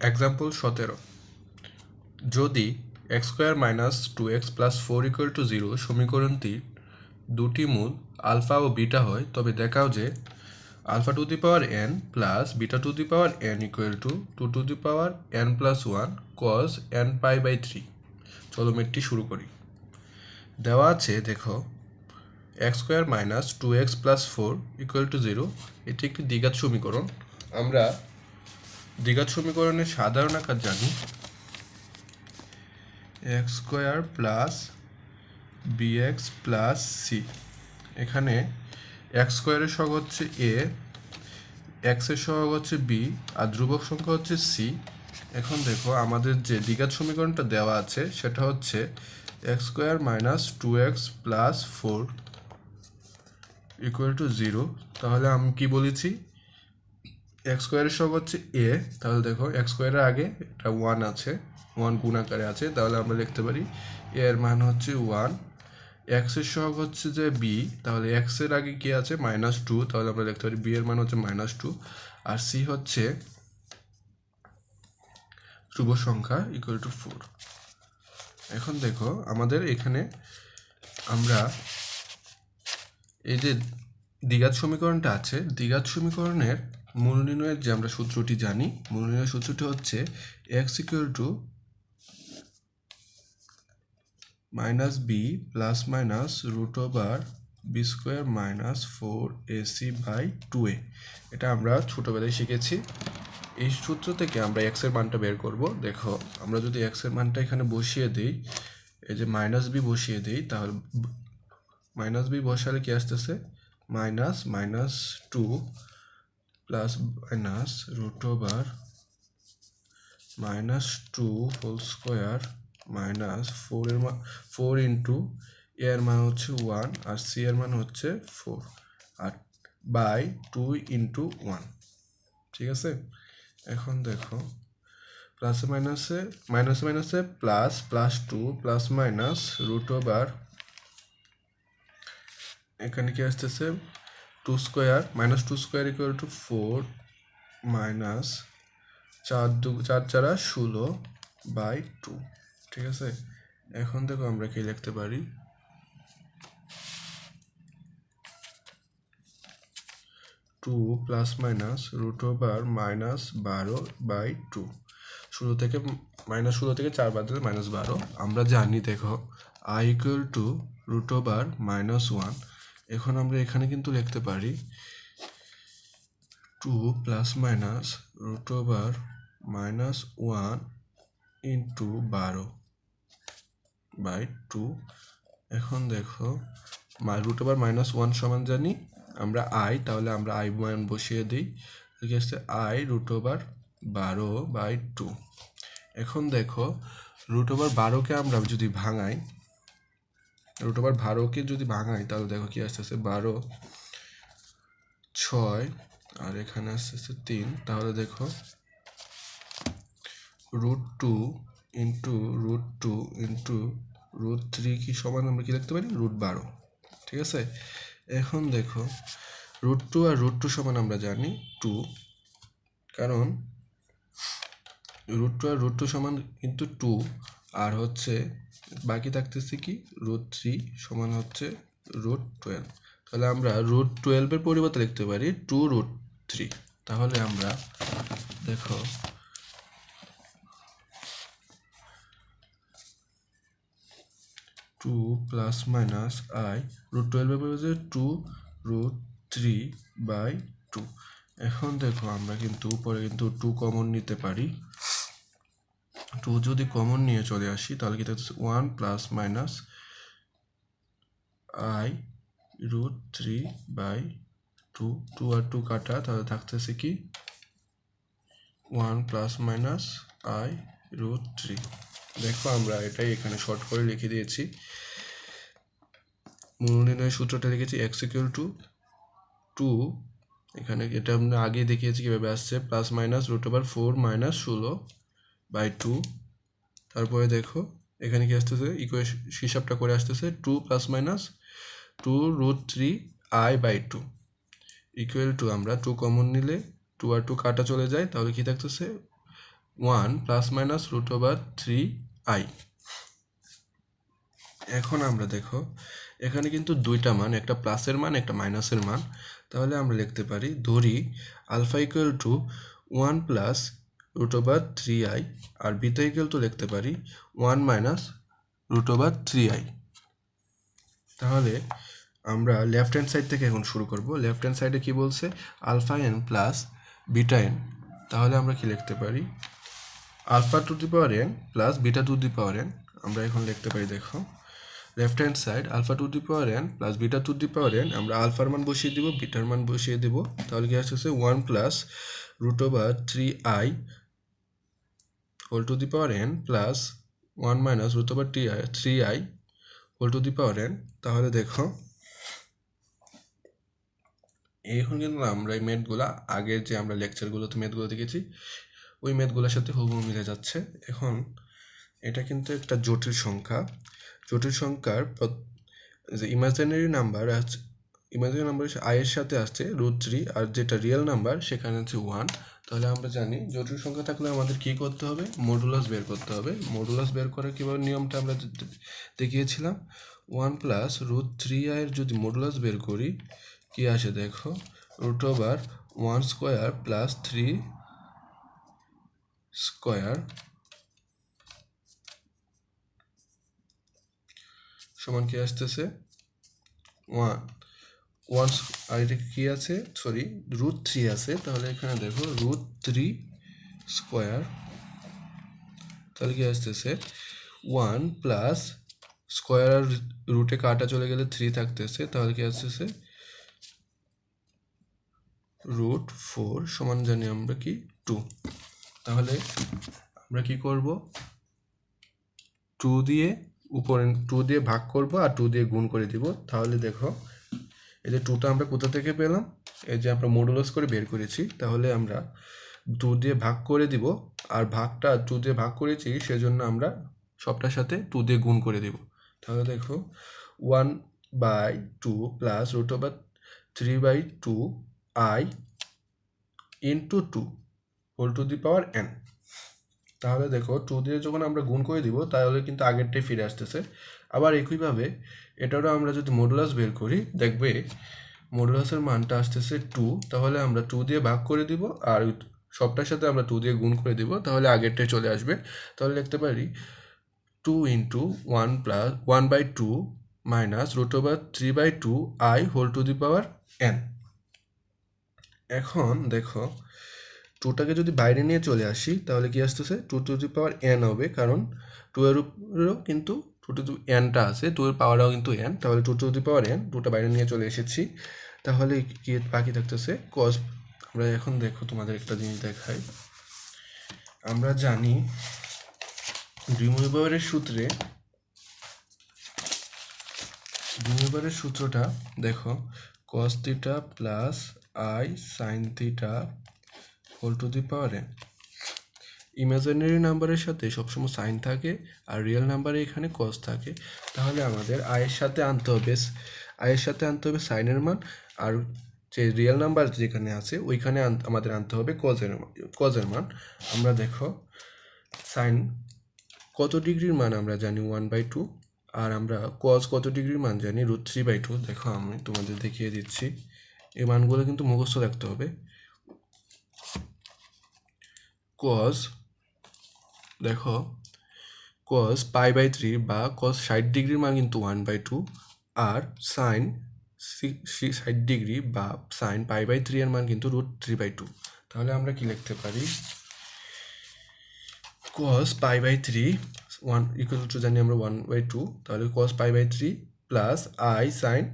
Example সতেরো। যদি x square minus two x plus four equal to zero সমীকরণটির দুটি মূল আলফা ও বিটা হয়, তবে দেখাও যে alpha to the power n plus beta to the power n equal to two to the power n plus one cos n pi by three চলো মেটটি শুরু করি। দেওয়া আছে, দেখো x square minus two x plus four equal to zero এটি একটি দ্বিঘাত সমীকরণ। আমরা দ্বিঘাত সমীকরণের সাধারণ আকার জানি। X square plus b x plus c. এখানে এক্স স্কোয়ারের সহগ হচ্ছে এ এক্সের সহগ হচ্ছে বি, আর ধ্রুবক সংখ্যা হচ্ছে সি। এখন দেখো, আমাদের যে দ্বিঘাত সমীকরণটা দেওয়া আছে, সেটা হচ্ছে x square minus two x plus four equal to zero. তাহলে আমি কি বলেছি? এক্স স্কোয়ারের সহগ হচ্ছে এ, তাহলে দেখো এক্স স্কোয়ারের আগে একটা ওয়ান আছে, ওয়ান গুণ আকারে আছে, তাহলে আমরা লিখতে পারি এ এর মান হচ্ছে ওয়ান। এক্সের সহগ হচ্ছে যে বি, তাহলে এক্সের আগে কি আছে? মাইনাস টু, তাহলে আমরা লিখতে পারি বি এর মান হচ্ছে মাইনাস টু। আর সি হচ্ছে ধ্রুব সংখ্যা ইকুয়াল টু ফোর এখন দেখো আমাদের এখানে আমরা এই যে দ্বিঘাত সমীকরণটা আছে, দ্বিঘাত সমীকরণের মূল যে আমরা সূত্রটি জানি মূল সূত্রটি হচ্ছে x equal to minus b plus minus root over b square minus four a c by two a এটা আমরা ছোটোবেলায় শিখেছি। এই সূত্র থেকে আমরা এক্সের মানটা বের করব। দেখো, আমরা যদি এক্সের মানটা এখানে বসিয়ে দিই, এই যে মাইনাস বি বসিয়ে দিই, তাহলে মাইনাস বি বসালে কি আসতেছে? Minus minus two plus minus root over minus two whole square minus four এর মান ফোর ইন্টু এর মান হচ্ছে ওয়ান আর সি এর মান হচ্ছে ফোর আর বাই টু ইন্টু ওয়ান ঠিক আছে? এখন দেখো প্লাসে মাইনাসে মাইনাসে মাইনাসে plus plus two plus minus root over এখানে কি আসতেছে? Two square minus two square equal to four minus চার দু, চার চারা ষোলো বাই টু ঠিক আছে? এখন দেখো আমরা কি লিখতে পারি? Two plus minus root over minus বারো বাই টু ষোলো থেকে মাইনাস ষোলো থেকে চার বাদ দিলে মাইনাস বারো। আমরা জানি দেখো i equal to root over minus one এখন আমরা এখানে কিন্তু লিখতে পারি two plus minus root over minus one into বারো বাই টু এখন দেখো রুট ওভার মাইনাস ওয়ান সমান জানি, আমরা আই তাহলে আমরা আই মান বসিয়ে দিই। ঠিক আছে আই রুট ওভার বারো বাই টু এখন দেখো রুট ওভার বারোকে আমরা যদি ভাঙাই রুট ওভার বারোকে যদি ভাঙাই, তাহলে দেখো কি আসতেছে? বারো, ছয়, আর এখানে আসতে আসতেছে তিন। তাহলে দেখো, root two into root two into root three কি সমান? আমরা কি লিখতে পারি? রুট বারো। ঠিক আছে? এখন দেখো, রুট টু আর রুট টু সমান আমরা জানি টু। কারণ রুট টু আর রুট টু সমান কিন্তু টু। আর হচ্ছে বাকি থাকতেছে কি? রুট থ্রি সমান হচ্ছে রুট টুয়েলভ তাহলে আমরা রুট টুয়েলভের পরিবর্তে লিখতে পারি টু রুট থ্রি তাহলে আমরা দেখো two plus minus i root টুয়েলভের পরিবর্তে two root three by two এখন দেখো আমরা কিন্তু উপরে কিন্তু টু কমন নিতে পারি। টু যদি কমন নিয়ে চলে আসি, তাহলে কি থাকছে one plus minus i root three by two two R two কাটা, তাহলে থাকতেছে কি? One plus minus i root three দেখো আমরা এটাই এখানে শর্ট করে লিখে দিয়েছি। মূল নির্ণয় সূত্রটা লিখেছি এক্স ইকুয়াল টু টু এখানে এটা আমরা আগে দেখিয়েছি কীভাবে আসছে plus minus root over four minus ষোলো। বাই টু তারপরে দেখো, এখানে কি আসতেছে? ইকুয়েশ হিসাবটা করে আসতেছে two plus minus two root three i by two equal to আমরা টু কমন নিলে টু আর টু কাটা চলে যায়, তাহলে কি থাকতেছে? One plus minus root over three i এখন আমরা দেখো, এখানে কিন্তু দুইটা মান, একটা প্লাসের মান, একটা মাইনাসের মান। তাহলে আমরা লিখতে পারি, ধরি alpha equal to one plus root over three i R beta equal to লিখতে পারি one minus root over three i তাহলে আমরা লেফট হ্যান্ড সাইড থেকে এখন শুরু করব। লেফট হ্যান্ড সাইডে কি বলছে? Alpha n plus beta n তাহলে আমরা কি লিখতে পারি? Alpha to the power n plus beta to the power n আমরা এখন লিখতে পারি, দেখো। Left hand side alpha to the power n plus beta to the power n আমরা আলফার মান বসিয়ে দিব বিটার মান বসিয়ে দেব। তাহলে কি আসছে one plus root over three i whole to the power n plus one minus root over t i three i whole to the power n তাহলে দেখো, এখন কিন্তু আমরা এই মেথগুলা আগের যে আমরা লেকচারগুলোতে মেথগুলো দেখেছি, ওই মেথগুলোর সাথে হুবহু মিলে যাচ্ছে। এখন এটা কিন্তু একটা জটিল সংখ্যা। জটিল সংখ্যার যে ইমাজিনারি নাম্বার ইমাজিনারি নাম্বার আয়ের সাথে আসছে রুট থ্রি আর যেটা রিয়েল নাম্বার সেখানে হচ্ছে ওয়ান তাহলে আমরা জানি জটিল সংখ্যা থাকলে আমাদের কি করতে হবে? মডুলাস বের করতে হবে। মডুলাস বের করার কীভাবে নিয়মটা আমরা দেখিয়েছিলাম? ওয়ান প্লাস রুট থ্রি আয়ের যদি মডুলাস বের করি, কি আসে দেখো? Root over one square plus three square সমান কি আসতেছে? ওয়ান ওয়ান আর এটা কি আছে? সরি রুট থ্রি আছে। তাহলে এখানে দেখো রুট থ্রি স্কোয়ার তাহলে কি আসতেছে? ওয়ান প্লাস স্কোয়ার আর রুটে কাটা চলে গেলে থ্রি থাকতেছে। তাহলে কি আসতেছে? রুট ফোর সমান জানি আমরা কি? টু তাহলে আমরা কি করব? টু দিয়ে উপরে টু দিয়ে ভাগ করব আর টু দিয়ে গুণ করে দিব। তাহলে দেখো এই যে টুটা আমরা কোথা থেকে পেলাম? এই যে আমরা মডুলাস করে বের করেছি, তাহলে আমরা টু দিয়ে ভাগ করে দিব, আর ভাগটা টু দিয়ে ভাগ করেছি, সেজন্য আমরা সবটার সাথে টু দিয়ে গুণ করে দিব। তাহলে দেখো one by two plus root over three by two i into two whole to the power n তাহলে দেখো টু দিয়ে যখন আমরা গুণ করে দিব, তাহলে কিন্তু আগেরটাই ফিরে আসতেছে। আবার একইভাবে এটারও আমরা যদি মডুলাস বের করি, দেখবে মডুলাসের মানটা আসতেছে টু তাহলে আমরা টু দিয়ে ভাগ করে দিব আর সবটার সাথে আমরা টু দিয়ে গুণ করে দিব, তাহলে আগেরটাই চলে আসবে। তাহলে লিখতে পারি two into one plus one by two minus root over three by two i whole to the power n এখন দেখো টুটাকে যদি বাইরে নিয়ে চলে আসি, তাহলে কি আসতেছে? Two to the power n হবে, কারণ টু এর কিন্তু টু টু এনটা আছে টু এর পাওয়ারও কিন্তু এন তাহলে two to the power n টুটা বাইরে নিয়ে চলে এসেছি, তাহলে কি বাকি থাকতেছে? কস আমরা এখন দেখো তোমাদের একটা জিনিস দেখাই। আমরা জানি ড্রিমুইবারের সূত্রে ড্রিমুইবারের সূত্রটা দেখো cos theta plus i sine theta whole to the power n imaginary নাম্বারের সাথে সবসময় সাইন থাকে আর রিয়েল নাম্বারে এখানে কস থাকে, তাহলে আমাদের আয়ের সাথে আনতে হবে। আয়ের সাথে আনতে হবে সাইনের মান আর যে রিয়েল নাম্বার যেখানে আছে ওইখানে আমাদের আনতে হবে কজের কজের মান। আমরা দেখো সাইন কত ডিগ্রির মান আমরা জানি ওয়ান বাই টু আর আমরা কজ কত ডিগ্রির মান জানি রুট থ্রি বাই টু দেখো, আমি তোমাদের দেখিয়ে দিচ্ছি। এই মানগুলো কিন্তু মুখস্থ রাখতে হবে। কজ দেখো কজ পাই বাই থ্রি বা কজ ষাট ডিগ্রির মান কিন্তু ওয়ান বাই টু আর সাইন ষাট ডিগ্রি বা সাইন পাই বাই থ্রি এর মান কিন্তু রুট থ্রি বাই টু তাহলে আমরা কি লিখতে পারি? Cos pi by three one equal to জানি আমরা ওয়ান বাই টু তাহলে cos pi by three plus i sine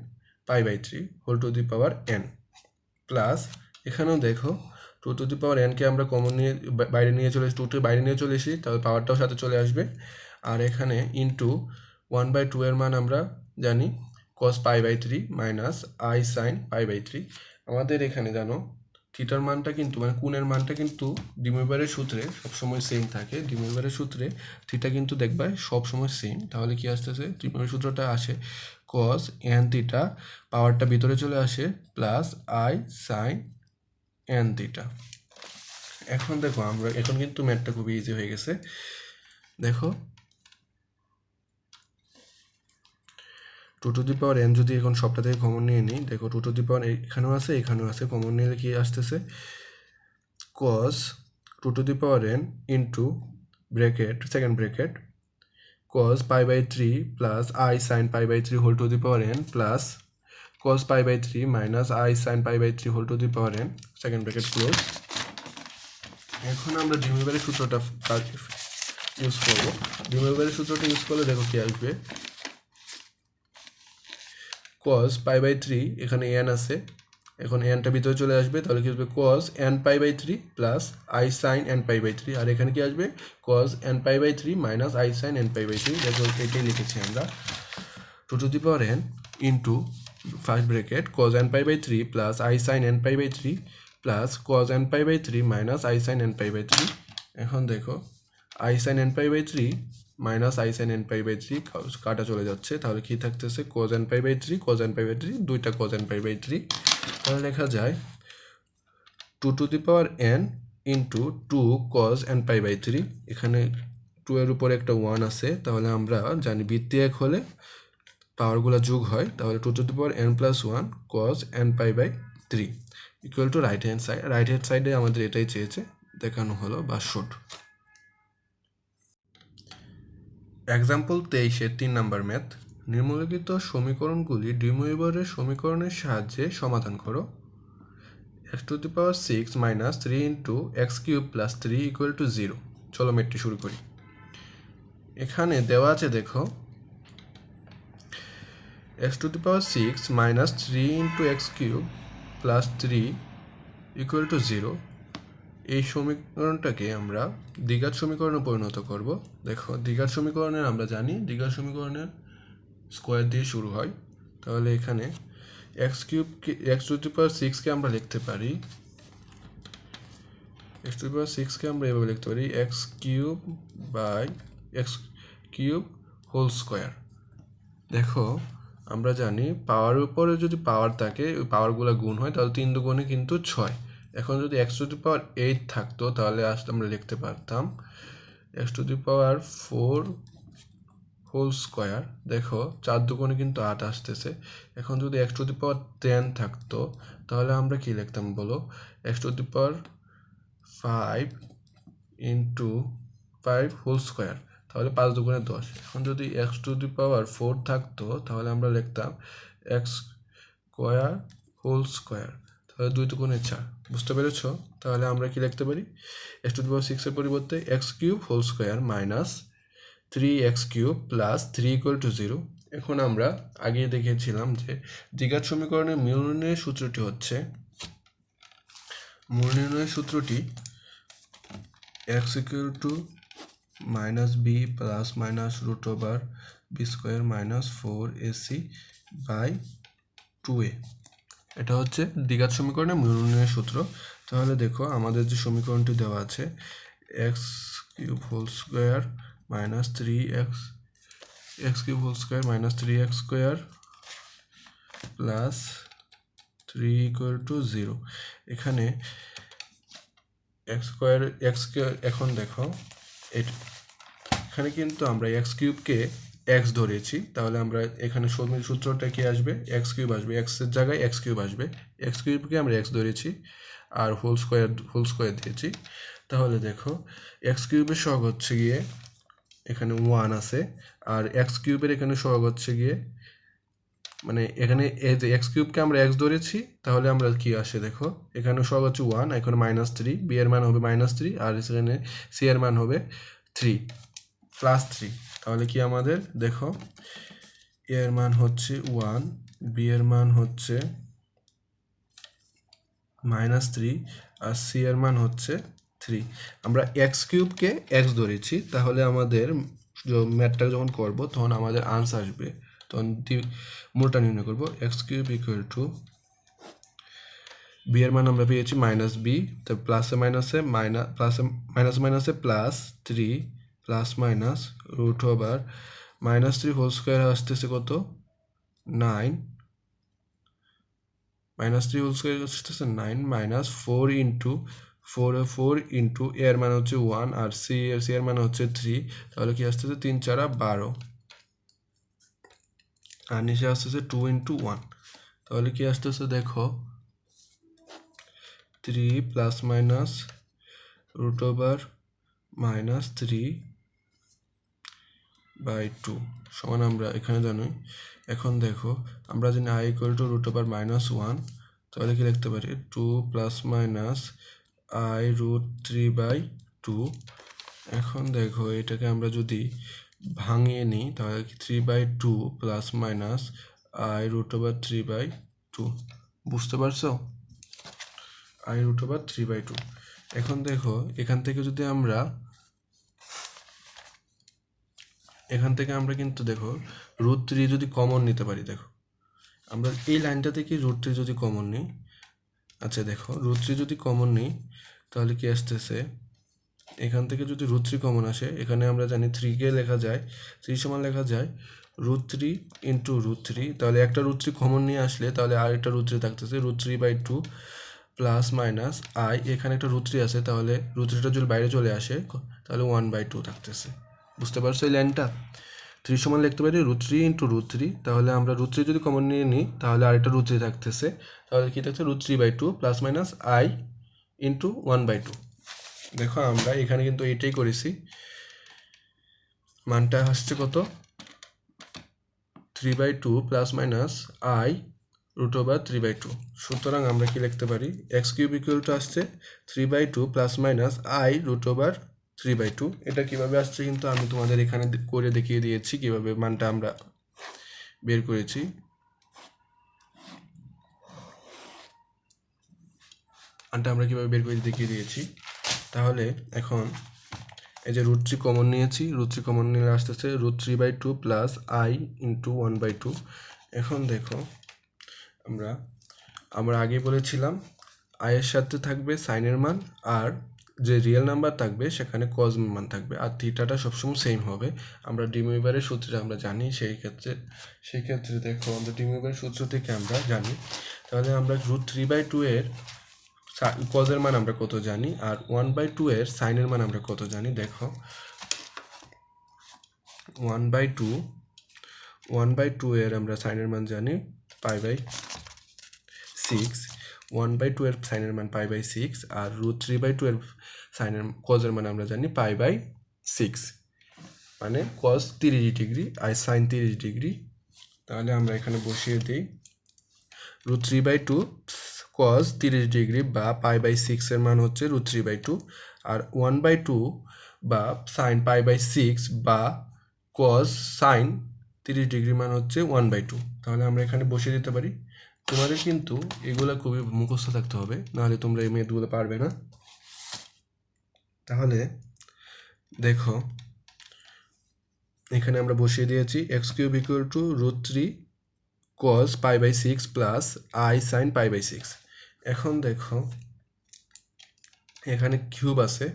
pi by three whole to the power n plus এখানেও দেখো টু টু দি পাওয়ার এনকে আমরা কমন নিয়ে বাইরে নিয়ে চলে টু টু বাইরে নিয়ে চলে এসি তাহলে পাওয়ারটাও সাথে চলে আসবে। আর এখানে ইন্টু ওয়ান বাই টু এর মান আমরা জানি cos pi by three minus i sine pi by three আমাদের এখানে জানো থিটার মানটা কিন্তু মানে কোণের মানটা কিন্তু ডিমোভারের সূত্রে সবসময় সেম থাকে। ডিমোভারের সূত্রে থিটা কিন্তু দেখবে সবসময় সেম তাহলে কি আসতেছে? ডিমোভারের সূত্রটা আসে কস এন থিটা পাওয়ারটা ভিতরে চলে আসে plus i sine n theta এখন দেখো আমরা, এখন কিন্তু ম্যাথটা খুবই ইজি হয়ে গেছে। দেখো। Two to the power n যদি এখন সবটা থেকে কমন নিয়ে নিই, দেখো টু টু দি পাওয়ার এখানেও আছে এখানেও আছে। কমন নিলে কি আসতেছে? Cos two to the power n into bracket second bracket cos pi by 3 plus i sin pi by 3 whole to the power n plus cos pi by 3 minus i sin pi by 3 whole to the power n, second bracket close. এখন আমরা ডিমিভারের সূত্রটা use করব। ডিমিভারের সূত্রটা use করলে দেখো কি আসবে? cos pi by 3 এখানে n আছে। এখন এনটা ভিতরে চলে আসবে, তাহলে কি আসবে? cos n pi by 3 plus i sin n pi by 3 আর এখানে কি আসবে? cos n pi by 3 minus i sin n pi by 3 দেখো এটাই লিখেছি আমরা। Two to the power n into first bracket cos n pi by 3 plus i sin n pi by 3 plus cos n pi by 3 minus i sin n pi by 3 এখন দেখো i sin n pi by 3 minus i sine n pi by three কাটা চলে যাচ্ছে তাহলে কি থাকতেছে cos n pi by three cos n pi by three দুইটা cos n pi by three তাহলে লেখা যায় two to the power n into two cos n pi by three এখানে টু এর উপরে একটা ওয়ান আছে তাহলে আমরা জানি বৃত্তি এক হলে পাওয়ারগুলো যোগ হয়, তাহলে two to the power n plus one cos n pi by three equal to right hand side right hand সাইডে আমাদের এটাই চেয়েছে, দেখানো হলো বা শুট এক্সাম্পল তেইশের তিন নাম্বার ম্যাথ নিম্নলিখিত সমীকরণগুলি ডিমোয়েবরের সমীকরণের সাহায্যে সমাধান করো। X to the power six minus three into x cube plus three equal to zero চলো ম্যাথটি শুরু করি। এখানে দেওয়া আছে, দেখো x to the power six minus three into x cube plus three equal to zero. এই সমীকরণটাকে আমরা দ্বিঘাত সমীকরণে পরিণত করব। দেখো, দ্বিঘাত সমীকরণের আমরা জানি, দ্বিঘাত সমীকরণের স্কোয়ার দিয়ে শুরু হয়। তাহলে এখানে এক্স কিউবকে এক্স টু দি পাওয়ার সিক্সকে আমরা লিখতে পারি। এক্স টু দি পাওয়ার সিক্সকে আমরা এভাবে লিখতে পারি, x cube by, x cube whole square. দেখো আমরা জানি পাওয়ার উপরে যদি পাওয়ার থাকে, ওই পাওয়ারগুলো গুণ হয়, তাহলে তিন দুগুণে কিন্তু ছয়। এখন যদি x to the power eight থাকতো, তাহলে আসলে আমরা লিখতে পারতাম x to the power four whole square দেখো, চার দুগুণে কিন্তু আট আসতেছে। এখন যদি x to the power ten থাকতো, তাহলে আমরা কি লিখতাম বলো? X to the power five into five whole square তাহলে পাঁচ দুগুণে দশ। এখন যদি x to the power four থাকতো, তাহলে আমরা লিখতাম এক্স স্কোয়ার হোল স্কোয়ার। তাহলে দুই দুগুণে চার। বুঝতে পেরেছ? তাহলে আমরা কি লিখতে পারি? এক্স টু দি পাওয়ার সিক্সের পরিবর্তে x cube whole square minus three x cube plus three equal to zero. এখন আমরা আগে দেখেছিলাম যে দ্বিঘাত সমীকরণের মূল নির্ণয়ের সূত্রটি হচ্ছে মূল নির্ণয়ের সূত্রটি x equal to plus minus root over b square minus four ac by two a এটা হচ্ছে দ্বিঘাত সমীকরণের মূল নির্ণয়ের সূত্র। তাহলে দেখো আমাদের যে সমীকরণটি দেওয়া আছে x cube whole square minus three x x cube whole square minus three x square plus three equal to zero এখানে এক্স স্কোয়ার এক্স এখন দেখো এখানে কিন্তু আমরা এক্স কিউবকে এক্স ধরেছি তাহলে আমরা এখানে সূত্রটা কি আসবে? এক্স কিউব আসবে। এক্সের জায়গায় এক্স কিউব আসবে। এক্স কিউবকে আমরা এক্স ধরেছি আর হোল স্কোয়ার হোল স্কোয়ার দিয়েছি। তাহলে দেখো এক্স কিউবের সহগ হচ্ছে গিয়ে এখানে ওয়ান আছে। আর এক্স কিউবের এখানে সহগ হচ্ছে গিয়ে মানে এখানে এই যে এক্স কিউবকে আমরা এক্স ধরেছি, তাহলে আমরা কি আসে দেখো এখানে সব হচ্ছে ওয়ান এখানে মাইনাস থ্রি বি এর মান হবে মাইনাস থ্রি আর এখানে সি এর মান হবে থ্রি প্লাস থ্রি তাহলে কি আমাদের, দেখো এ এর মান হচ্ছে ওয়ান বি এর মান হচ্ছে মাইনাস থ্রি আর সি এর মান হচ্ছে থ্রি আমরা এক্স কিউবকে এক্স ধরেছি, তাহলে আমাদের ম্যাথটা যখন করব, তখন আমাদের আনসার আসবে। তখন মূলটা নির্ণয় করব। X cube equal to b এর মান আমরা পেয়েছি মাইনাস বি তো প্লাসে মাইনাসে মাইনাস প্লাসে মাইনাস মাইনাসে plus three plus minus root over minus three whole square আসতেছে কত? Nine minus three whole square আসতেছে nine minus four into four four into এর মানে হচ্ছে ওয়ান আর সি এর সি এর মানে হচ্ছে থ্রি তাহলে কি আসতেছে? তিন, চারা বারো। আর নিচে আসতেছে টু ইন্টু ওয়ান তাহলে কি আসতেছে দেখো three plus minus root over minus three by two সমান আমরা এখানে জানি এখন দেখো, আমরা জানি i equal to root over minus one তাহলে কি লিখতে পারি? Two plus minus i root three by two এখন দেখো, এটাকে আমরা যদি ভাঙিয়ে নিই, তাহলে three by two plus minus i root over three by two বুঝতে পারছ? I root over three by two এখন দেখো, এখান থেকে যদি আমরা, এখান থেকে আমরা কিন্তু দেখো রুট থ্রি যদি কমন নিতে পারি, দেখো। আমরা এই লাইনটা থেকে রুট থ্রি যদি কমন নিই আচ্ছা দেখো রুট থ্রি যদি কমন নিই, তাহলে কি আসতেছে? এখান থেকে যদি রুট থ্রি কমন আসে, এখানে আমরা জানি থ্রিকে লেখা যায় থ্রি সমান লেখা যায় root three into root three তাহলে একটা রুট থ্রি কমন নিয়ে আসলে, তাহলে আরেকটা রুট থ্রি থাকতেছে root three by two plus minus i এখানে একটা রুট থ্রি আছে, তাহলে রুট থ্রিটা যদি বাইরে চলে আসে, তাহলে ওয়ান বাই টু থাকতেছে। বুঝতে পারছ এই লাইনটা থ্রি সমান লিখতে পারি root three into root three তাহলে আমরা রুট থ্রি যদি কমন নিয়ে নিই, তাহলে আরেকটা রুট থ্রি থাকতেছে। তাহলে কী থাকছে? Root three by two plus minus i into one by two দেখো আমরা এখানে কিন্তু এটাই করেছি। মানটা আসছে কত? Three by two plus minus i root over three by two সুতরাং আমরা কি লিখতে পারি? এক্স কিউব ইকুয়াল টু আসছে three by two plus minus i root over three by two এটা কীভাবে আসছে কিন্তু আমি তোমাদের এখানে করে দেখিয়ে দিয়েছি কীভাবে মানটা আমরা বের করেছি। মানটা আমরা কীভাবে বের করে দেখিয়ে দিয়েছি? তাহলে এখন এই যে রুট থ্রি কমন নিয়েছি রুট থ্রি কমন নিলে আসতেছে root three by two plus i into one by two এখন দেখো, আমরা আমরা আগে বলেছিলাম আয়ের সাথে থাকবে সাইনের মান, আর যে রিয়েল নাম্বার থাকবে সেখানে কজ মান থাকবে, আর থিটাটা সবসময় সেম হবে। আমরা ডিমিউবারের সূত্রে আমরা জানি, সেই ক্ষেত্রে সেই ক্ষেত্রে দেখো, আমরা ডিমিউবারের সূত্র থেকে আমরা জানি। তাহলে আমরা রুট থ্রি বাই টু এর কজের মান আমরা কত জানি? আর ওয়ান বাই টু এর সাইনের মান আমরা কত জানি? দেখো। One by two one by two এর আমরা সাইনের মান জানি pi by six one by two এর সাইনের মান পাই বাই সিক্স আর রুট থ্রি বাই টু এর সাইনের কজের মান আমরা জানি পাই বাই সিক্স মানে কজ তিরিশ ডিগ্রি আর সাইন তিরিশ ডিগ্রি। তাহলে আমরা এখানে বসিয়ে দিই। Root three by two cos তিরিশ ডিগ্রি বা পাই বাই সিক্সের মান হচ্ছে রুট থ্রি বাই টু, আর ওয়ান বাই টু বা সাইন পাই বাই সিক্স বা কজ সাইন তিরিশ ডিগ্রি মান হচ্ছে ওয়ান বাই টু। তাহলে আমরা এখানে বসিয়ে দিতে পারি। তোমাদের কিন্তু এগুলো খুবই মুখস্থ থাকতে হবে, নাহলে তোমরা এই মেয়েদগুলো পারবে না। তাহলে দেখো, এখানে আমরা বসিয়ে দিয়েছি x cube equal to root three cos pi by six plus i sine pi by six এখন দেখো, এখানে কিউব আছে।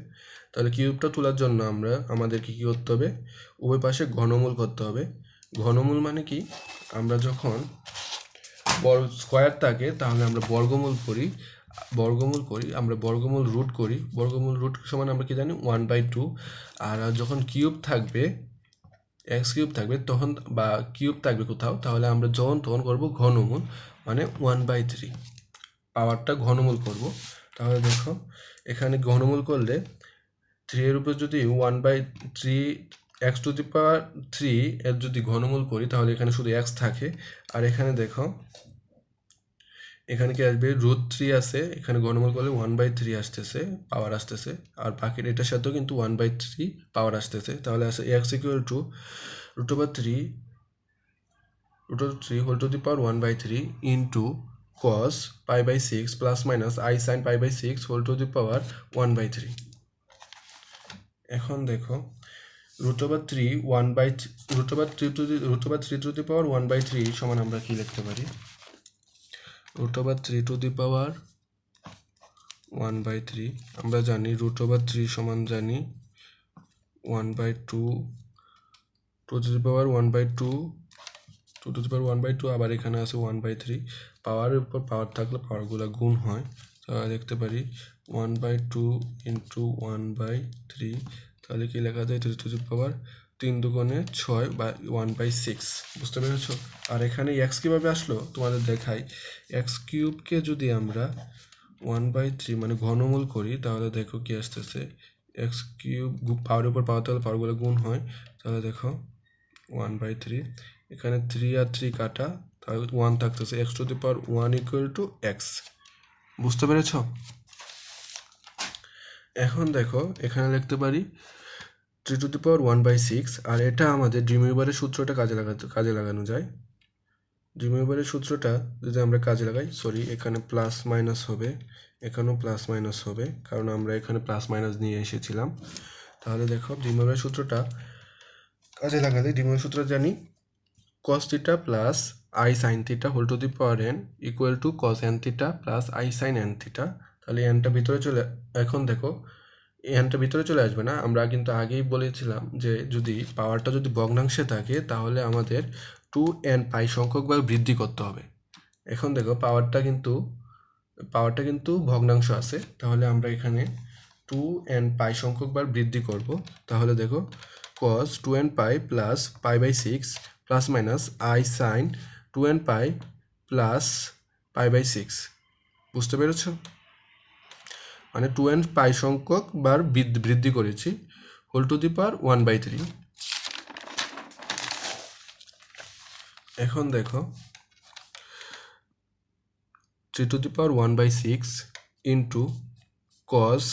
তাহলে কিউবটা তোলার জন্য আমরা, আমাদেরকে কী করতে হবে? উভয় পাশে ঘনমূল করতে হবে। ঘনমূল মানে কি? আমরা যখন বড় স্কোয়ার থাকে তাহলে আমরা বর্গমূল করি। বর্গমূল করি, আমরা বর্গমূল রুট করি। বর্গমূল রুট সমান আমরা কি জানি? ওয়ান বাই টু আর যখন কিউব থাকবে এক্স কিউব থাকবে, তখন বা কিউব থাকবে কোথাও, তাহলে আমরা যখন, তখন করব ঘনমূল মানে ওয়ান বাই থ্রি পাওয়ারটা ঘনমূল করব। তাহলে দেখো, এখানে ঘনমূল করলে থ্রি এর উপর যদি one by three x to the power three এর যদি ঘনমূল করি, তাহলে এখানে শুধু এক্স থাকে। আর এখানে দেখো, এখানে কি আসবে? রুট থ্রি আছে। এখানে ঘনমূল করলে ওয়ান বাই থ্রি আসতেছে পাওয়ার আসতেছে। আর বাকির এটার সাথেও কিন্তু ওয়ান বাই থ্রি পাওয়ার আসতেছে। তাহলে আসে x equal to root over three root over three whole to the power one by three into cos pi by six plus minus i sine pi by six whole to the power one by three এখন দেখো root over three one by root over three to the root over three to the power one by three সমান আমরা কী লিখতে পারি? Root over three to the power one by three আমরা জানি root over three সমান জানি one by two two to the power one by two two to the power one by two আবার এখানে আছে ওয়ান বাই থ্রি পাওয়ারের উপর পাওয়ার থাকলে পাওয়ারগুলো গুণ হয়। তাহলে দেখতে পারি one by two into one by three তাহলে কি লেখা যায়? থ্রি টু পাওয়ার তিন দুগুণে ছয় বা ওয়ান বাই সিক্স বুঝতে পেরেছ? আর এখানে এক্স কীভাবে আসলো? তোমাদের দেখাই। এক্স কিউবকে যদি আমরা ওয়ান বাই থ্রি মানে ঘনমূল করি, তাহলে দেখো কি আসতেছে? এক্স কিউব পাওয়ারের উপর পাওয়াতে হলে পাওয়ারগুলো গুণ হয়। তাহলে দেখো ওয়ান বাই থ্রি এখানে থ্রি আর থ্রি কাটা তাহলে ওয়ান থাকতেছে x to the power one equal to x বুঝতে পেরেছ? এখন দেখো, এখানে লিখতে পারি three to the power one by six আর এটা আমাদের ড্রিমিউবারের সূত্রটা কাজে লাগাতে কাজে লাগানো যায়। ড্রিমিউবারের সূত্রটা যদি আমরা কাজে লাগাই সরি এখানে প্লাস মাইনাস হবে, এখানেও প্লাস মাইনাস হবে, কারণ আমরা এখানে প্লাস মাইনাস নিয়ে এসেছিলাম। তাহলে দেখো ড্রিমিউবারের সূত্রটা কাজে লাগালে ড্রিমিউবার সূত্র জানি theta plus i sine theta whole to the power n equal to cos n theta plus i sine n theta তাহলে এনটা ভিতরে চলে, এখন দেখো এনটা ভিতরে চলে আসবে না, আমরা কিন্তু আগেই বলেছিলাম যে যদি পাওয়ারটা যদি ভগ্নাংশে থাকে, তাহলে আমাদের টু এন পাই সংখ্যকবার বৃদ্ধি করতে হবে। এখন দেখো পাওয়ারটা কিন্তু পাওয়ারটা কিন্তু ভগ্নাংশ আছে, তাহলে আমরা এখানে টু এন পাই সংখ্যকবার বৃদ্ধি করব। তাহলে দেখো, cos two n pi plus pi by six plus minus i sine two n pi plus pi by six. বুঝতে পেরেছ? মানে টু এন পাই সংখ্যক বার বৃদ্ধি করেছি, whole to the power one by three. এখন দেখো, three to the power one by six into cos,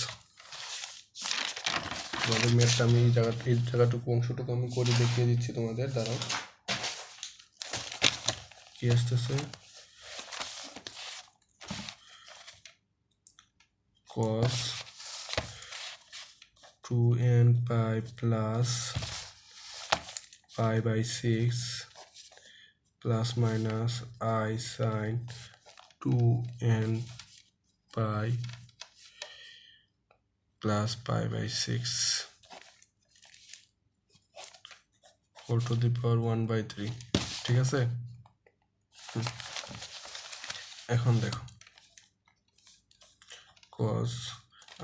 তোমাদের ম্যাথটা আমি এই জায়গাটা এই জায়গাটুকু, অংশটুকু আমি করে দেখিয়ে দিচ্ছি তোমাদের, দাঁড়াও। কি আসতেছে cos two n pi plus pi by six plus minus i sine two n pi plus pi by six four to the power one by three ঠিক আছে। এখন দেখো। কস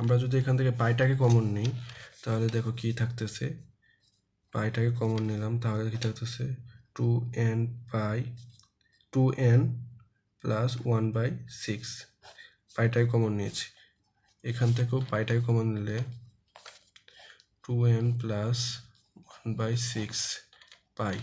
আমরা যদি এখান থেকে পাইটাকে কমন নিই, তাহলে দেখো কি থাকতেছে? পাইটাকে কমন নিলাম, তাহলে কি থাকতেছে? Two n pi two n plus one by six পাইটাকে common নিয়েছি। এখান থেকেও পাইটাকে কমন নিলে two n plus one by six pi.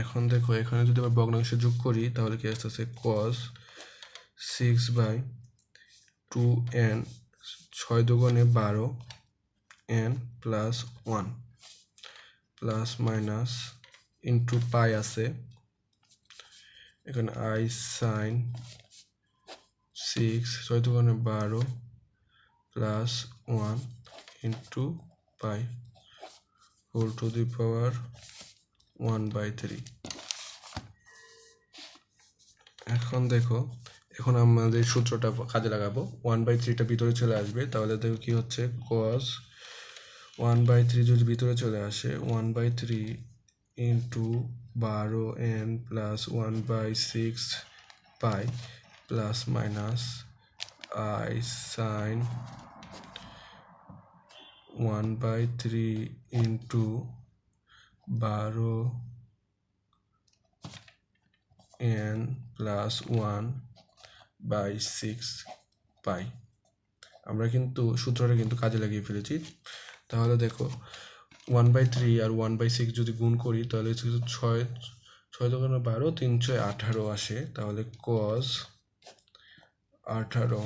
এখন দেখো, এখানে যদি আমরা ভগ্নাংশ যোগ করি, তাহলে কি আসতেছে? Cos six by two n ছয় দুগুণে বারো n plus one plus minus into pi আছে। এখানে আই সাইন সিক্স ছয় দুগুণে বারো plus one into pi whole to the power one by three এখন দেখো, এখন আমাদের সূত্রটা কাজে লাগাবো। ওয়ান বাই থ্রিটা ভিতরে চলে আসবে, তাহলে দেখো কি হচ্ছে কস ওয়ান বাই থ্রি যদি ভিতরে চলে আসে ওয়ান বাই থ্রি ইন্টু বারো n plus one by six pi plus minus i sine one by three into বারো n plus one by six pi. আমরা কিন্তু সূত্রটা কিন্তু কাজে লাগিয়ে ফেলেছি। তাহলে দেখো, ওয়ান বাই থ্রি আর ওয়ান বাই সিক্স যদি গুণ করি, তাহলে ছয় ছয় দোকানে বারো, তিন ছয় আঠারো আসে। তাহলে কস আঠারো,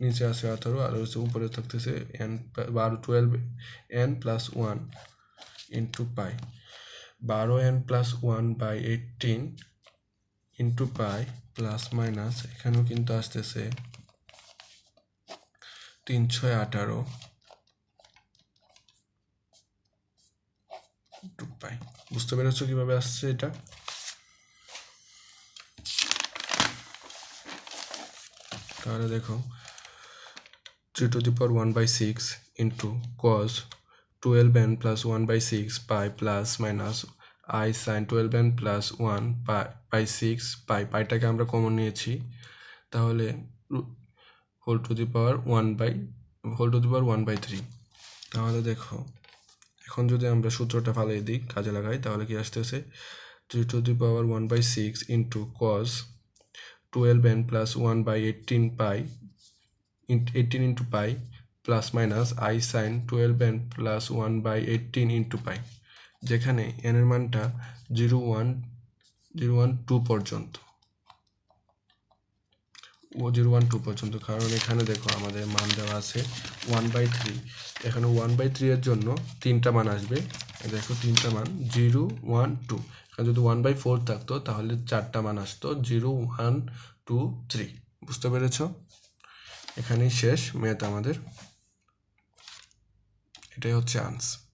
নিচে আসে আঠারো, আর হচ্ছে উপরে থাকতেছে এন বারো twelve n plus one into pi বারো n plus one by eighteen into pi plus minus এখানেও কিন্তু আসতেছে তিন ছয় আঠারো ইন্টু পাই বুঝতে পেরেছ কীভাবে আসছে এটা? তাহলে দেখো three to the power one by six into cos twelve n plus one by six pi plus minus i sine twelve n plus one pi pi six pi পাইটাকে আমরা কমন নিয়েছি। তাহলে whole to the power one by whole to the power one by three তাহলে দেখো, এখন যদি আমরা সূত্রটা ফালিয়ে দিই, কাজে লাগাই, তাহলে কি আসতেছে? Three to the power one by six into cos twelve n plus one by eighteen pi eighteen into pi plus minus i sine twelve n plus one by eighteen into pi যেখানে এনের মানটা zero one zero one two পর্যন্ত। ও zero one two পর্যন্ত, কারণ এখানে দেখো আমাদের মান দেওয়া আছে ওয়ান বাই থ্রি এখানে ওয়ান বাই থ্রি এর জন্য তিনটা মান আসবে। দেখো তিনটা মান জিরো ওয়ান টু এখানে যদি ওয়ান বাই ফোর থাকতো, তাহলে চারটা মান আসতো জিরো ওয়ান টু থ্রি বুঝতে পেরেছ? এখানেই শেষ ম্যাথ আমাদের। এটাই হচ্ছে আনসার